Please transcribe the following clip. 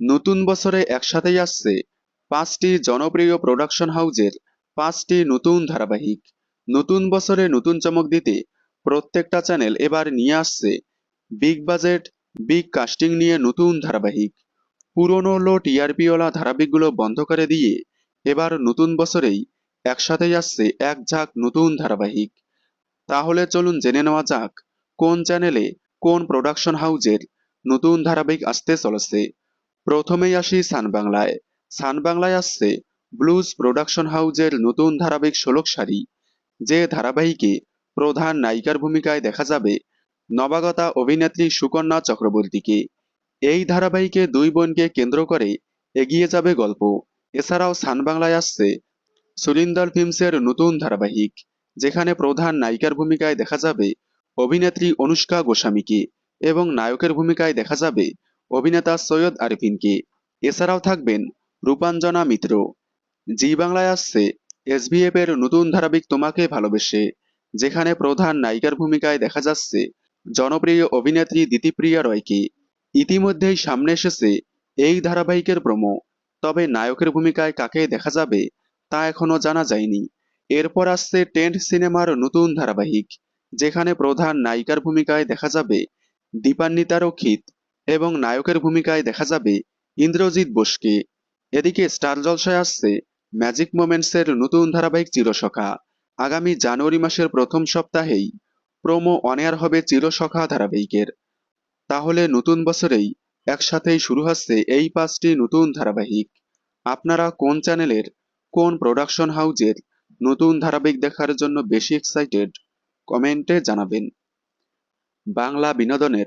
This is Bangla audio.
নতুন বছরে একসাথেই আসছে পাঁচটি জনপ্রিয় প্রোডাকশন হাউজের পাঁচটি নতুন ধারাবাহিক। নতুন বছরে নতুন চমক দিতে প্রত্যেকটা চ্যানেল এবার নিয়ে আসছে বিগ বাজেট বিগ কাস্টিং নিয়ে নতুন ধারাবাহিক। পুরনো লো টিআরপিওয়ালা ধারাবাহিকগুলো বন্ধ করে দিয়ে এবার নতুন বছরেই একসাথেই আসছে এক ঝাঁক নতুন ধারাবাহিক। তাহলে চলুন জেনে নেওয়া যাক কোন চ্যানেলে কোন প্রোডাকশন হাউজের নতুন ধারাবাহিক আসতে চলেছে। প্রথমেই আসি সান বাংলায়। সান বাংলায় আসছে ব্লুজ প্রোডাকশন হাউজের নতুন ধারাবাহিক ষোলক সারি। যে ধারাবাহিকে প্রধান নায়িকার ভূমিকায় দেখা যাবে নবাগতা অভিনেত্রী সুকন্যা চক্রবর্তীকে। এই ধারাবাহিকে দুই বোনকে কেন্দ্র করে এগিয়ে যাবে গল্প। এছাড়াও সান বাংলায় আসছে সুরিন্দর ফিল্মসের নতুন ধারাবাহিক, যেখানে প্রধান নায়িকার ভূমিকায় দেখা যাবে অভিনেত্রী অনুষ্কা গোস্বামীকে এবং নায়কের ভূমিকায় দেখা যাবে অভিনেতা সৈয়দ আরিফিনকে এছাড়াও থাকবেন রূপাঞ্জনা মিত্র। জি বাংলায় আসছে এসভিএফ এর নতুন ধারাবাহিক তোমাকে ভালোবেসে, যেখানে প্রধান নায়িকার ভূমিকায় দেখা যাচ্ছে জনপ্রিয় অভিনেত্রী দিতিপ্রিয়া রয়কে ইতিমধ্যেই সামনে এসেছে এই ধারাবাহিকের প্রমো তবে নায়কের ভূমিকায় কাকে দেখা যাবে তা এখনও জানা যায়নি। এরপর আসছে টেন্ট সিনেমার নতুন ধারাবাহিক, যেখানে প্রধান নায়িকার ভূমিকায় দেখা যাবে দীপান্বিতা রক্ষিত। এবং নায়কের ভূমিকায় দেখা যাবে ইন্দ্রজিৎ বোসকে। এদিকে স্টার জলসায় আসছে ম্যাজিক মোমেন্টসের নতুন ধারাবাহিক চিরসখা। আগামী জানুয়ারি মাসের প্রথম সপ্তাহেই প্রোমো অনেয়ার হবে চিরসখা ধারাবাহিকের। তাহলে নতুন বছরেই একসাথেই শুরু হচ্ছে এই পাঁচটি নতুন ধারাবাহিক। আপনারা কোন চ্যানেলের, কোন প্রোডাকশন হাউজের নতুন ধারাবাহিক দেখার জন্য বেশি এক্সাইটেড, কমেন্টে জানাবেন। বাংলা বিনোদনের